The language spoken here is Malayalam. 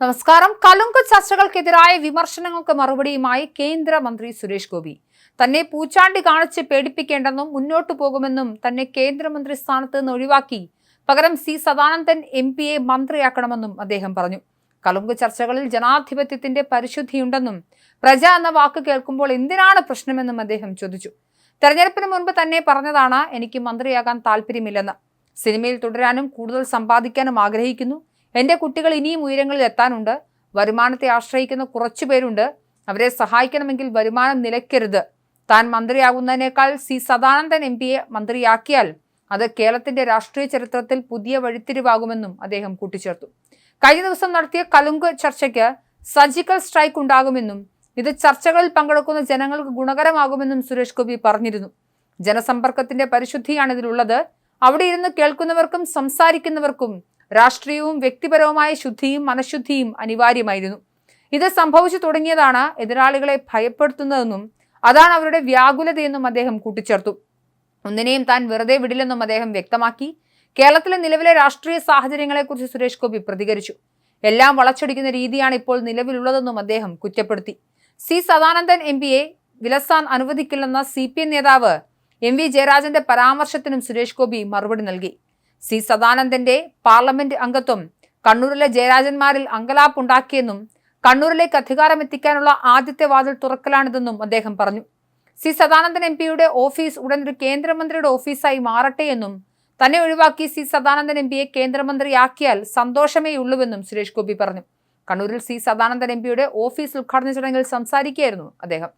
നമസ്കാരം. കലുങ്ക് ചർച്ചകൾക്കെതിരായ വിമർശനങ്ങൾക്ക് മറുപടിയുമായി കേന്ദ്രമന്ത്രി സുരേഷ് ഗോപി. തന്നെ പൂച്ചാണ്ടി കാണിച്ച് പേടിപ്പിക്കേണ്ടെന്നും മുന്നോട്ടു പോകുമെന്നും തന്നെ കേന്ദ്രമന്ത്രി സ്ഥാനത്ത് നിന്ന് ഒഴിവാക്കി. പകരം സി സദാനന്ദൻ എം പിയെ മന്ത്രിയാക്കണമെന്നും അദ്ദേഹം പറഞ്ഞു. കലുങ്ക് ചർച്ചകളിൽ ജനാധിപത്യത്തിന്റെ പരിശുദ്ധിയുണ്ടെന്നും പ്രജ എന്ന വാക്ക് കേൾക്കുമ്പോൾ എന്തിനാണ് പ്രശ്നമെന്നും അദ്ദേഹം ചോദിച്ചു. തെരഞ്ഞെടുപ്പിന് മുൻപ് തന്നെ പറഞ്ഞതാണ് എനിക്ക് മന്ത്രിയാകാൻ താല്പര്യമില്ലെന്ന്. സിനിമയിൽ തുടരാനും കൂടുതൽ സമ്പാദിക്കാനും ആഗ്രഹിക്കുന്നു. എന്റെ കുട്ടികൾ ഇനിയും ഉയരങ്ങളിൽ എത്താനുണ്ട്. വരുമാനത്തെ ആശ്രയിക്കുന്ന കുറച്ചു പേരുണ്ട്. അവരെ സഹായിക്കണമെങ്കിൽ വരുമാനം നിലയ്ക്കരുത്. താൻ മന്ത്രിയാകുന്നതിനേക്കാൾ സി സദാനന്ദൻ എം പിയെ മന്ത്രിയാക്കിയാൽ അത് കേരളത്തിന്റെ രാഷ്ട്രീയ ചരിത്രത്തിൽ പുതിയ വഴിത്തിരിവാകുമെന്നും അദ്ദേഹം കൂട്ടിച്ചേർത്തു. കഴിഞ്ഞ ദിവസം നടത്തിയ കലുങ്ക് ചർച്ചയ്ക്ക് സർജിക്കൽ സ്ട്രൈക്ക് ഉണ്ടാകുമെന്നും ഇത് ചർച്ചകളിൽ പങ്കെടുക്കുന്ന ജനങ്ങൾക്ക് ഗുണകരമാകുമെന്നും സുരേഷ് ഗോപി പറഞ്ഞിരുന്നു. ജനസമ്പർക്കത്തിന്റെ പരിശുദ്ധിയാണ് ഇതിലുള്ളത്. അവിടെ ഇരുന്ന് കേൾക്കുന്നവർക്കും സംസാരിക്കുന്നവർക്കും രാഷ്ട്രീയവും വ്യക്തിപരവുമായ ശുദ്ധിയും മനഃശുദ്ധിയും അനിവാര്യമായിരുന്നു. ഇത് സംഭവിച്ചു തുടങ്ങിയതാണ് എതിരാളികളെ ഭയപ്പെടുത്തുന്നതെന്നും അതാണ് അവരുടെ വ്യാകുലതയെന്നും അദ്ദേഹം കൂട്ടിച്ചേർത്തു. ഒന്നിനെയും താൻ വെറുതെ വിടില്ലെന്നും അദ്ദേഹം വ്യക്തമാക്കി. കേരളത്തിലെ നിലവിലെ രാഷ്ട്രീയ സാഹചര്യങ്ങളെക്കുറിച്ച് സുരേഷ് ഗോപി പ്രതികരിച്ചു. എല്ലാം വളച്ചൊടിക്കുന്ന രീതിയാണ് ഇപ്പോൾ നിലവിലുള്ളതെന്നും അദ്ദേഹം കുറ്റപ്പെടുത്തി. സി സദാനന്ദൻ എം പിയെ വിലസാൻ അനുവദിക്കില്ലെന്ന സി പി എം നേതാവ് എം വി ജയരാജന്റെ പരാമർശത്തിനും സുരേഷ് ഗോപി മറുപടി നൽകി. സി സദാനന്ദന്റെ പാർലമെന്റ് അംഗത്വം കണ്ണൂരിലെ ജയരാജന്മാരിൽ അങ്കലാപ്പുണ്ടാക്കിയെന്നും കണ്ണൂരിലേക്ക് അധികാരമെത്തിക്കാനുള്ള ആദ്യത്തെ വാതിൽ തുറക്കലാണിതെന്നും അദ്ദേഹം പറഞ്ഞു. സി സദാനന്ദൻ എം പിയുടെ ഓഫീസ് ഉടൻ ഒരു കേന്ദ്രമന്ത്രിയുടെ ഓഫീസായി മാറട്ടെ എന്നും തന്നെ ഒഴിവാക്കി സി സദാനന്ദൻ എം പിയെ കേന്ദ്രമന്ത്രിയാക്കിയാൽ സന്തോഷമേ ഉള്ളൂവെന്നും സുരേഷ് ഗോപി പറഞ്ഞു. കണ്ണൂരിൽ സി സദാനന്ദൻ എം പിയുടെ ഓഫീസ് ഉദ്ഘാടന ചടങ്ങിൽ സംസാരിക്കുകയായിരുന്നു അദ്ദേഹം.